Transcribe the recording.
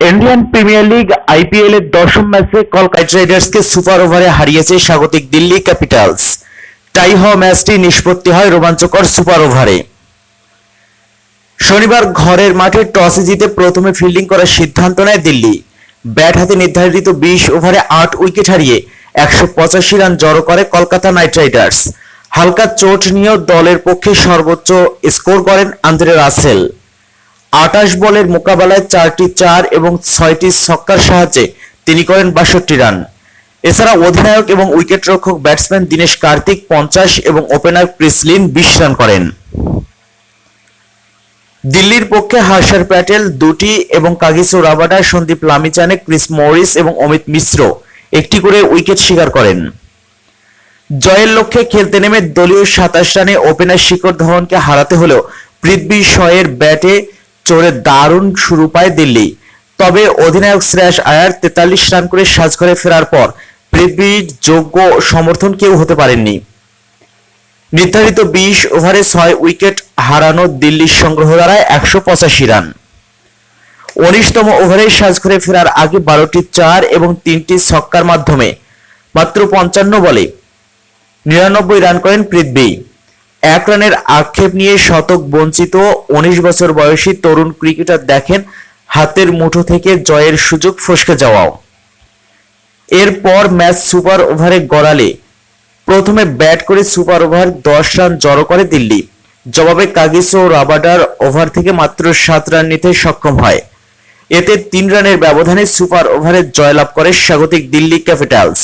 Indian premier league IPL এর দশম ম্যাচে কলকাতা রাইডার্সকে সুপার ওভারে হারিয়েছে স্বাগতিক দিল্লি ক্যাপিটালস টাই হওয়া ম্যাচটি নিষ্পত্তি হয় রোমাঞ্চকর সুপার ওভারে শনিবার ঘরের মাঠে টসে জিতে প্রথমে ফিল্ডিং করার সিদ্ধান্ত নেয় দিল্লি। ব্যাট হাতে নির্ধারিত বিশ ওভারে আট উইকেট হারিয়ে একশো পঁচাশি রান জড়ো করে কলকাতা নাইট রাইডার্স হালকা চোট নিয়েও দলের পক্ষে সর্বোচ্চ স্কোর করেন আন্দ্রে রাসেল। আটাশ বলের মোকাবেলায় চারটি চার এবং ছয়টি ছক্কার সাহায্যে তিনি করেন বাষট্টি রান। এছাড়া অধিনায়ক এবং উইকেটরক্ষক ব্যাটসম্যান দীনেশ কার্তিক পঞ্চাশ এবং ওপেনার ক্রিসলিন বিশ রান করেন। দিল্লির পক্ষে হার্ষার প্যাটেল, দুটি এবং Kagiso Rabada, Sandeep Lamichhane Chris Morris এবং অমিত মিশ্র একটি করে উইকেট শিকার করেন। জয়ের লক্ষ্যে খেলতে নেমে দলীয় সাতাশ রানে ওপেনার শিখর ধওয়ানকে হারাতে হলেও পৃথ্বী শয়ের ব্যাটে চড়ে দারুণ শুরু পায় দিল্লি। তবে অধিনায়ক শ্রেয়াস আয়ার তেতাল্লিশ রান করে সাজঘরে ফেরার পর পৃথ্বীর যোগ্য সমর্থন কেউ হতে পারেননি। নির্ধারিত বিশ ওভারে ছয় উইকেট হারানো দিল্লির সংগ্রহ দাঁড়ায় একশো পঁচাশি রান। উনিশতম ওভারে সাজঘরে ফেরার আগে বারোটি চার এবং তিনটি ছক্কার মাধ্যমে মাত্র পঞ্চান্ন বলে নিরানব্বই রান করেন পৃথ্বী এক রানের আক্ষেপ নিয়ে শতক বঞ্চিত উনিশ বছর বয়সী তরুণ ক্রিকেটার দেখেন হাতের মুঠো থেকে জয়ের সুযোগ ফসকে যাওয়াও। এরপর ম্যাচ সুপার ওভারে গড়ালে প্রথমে ব্যাট করে সুপার ওভার দশ রান জড়ো করে দিল্লি। জবাবে কাগিসো রাবাডার ওভার থেকে মাত্র সাত রান নিতে সক্ষম হয়। এতে তিন রানের ব্যবধানে সুপার ওভারে জয়লাভ করে স্বাগতিক দিল্লি ক্যাপিটালস।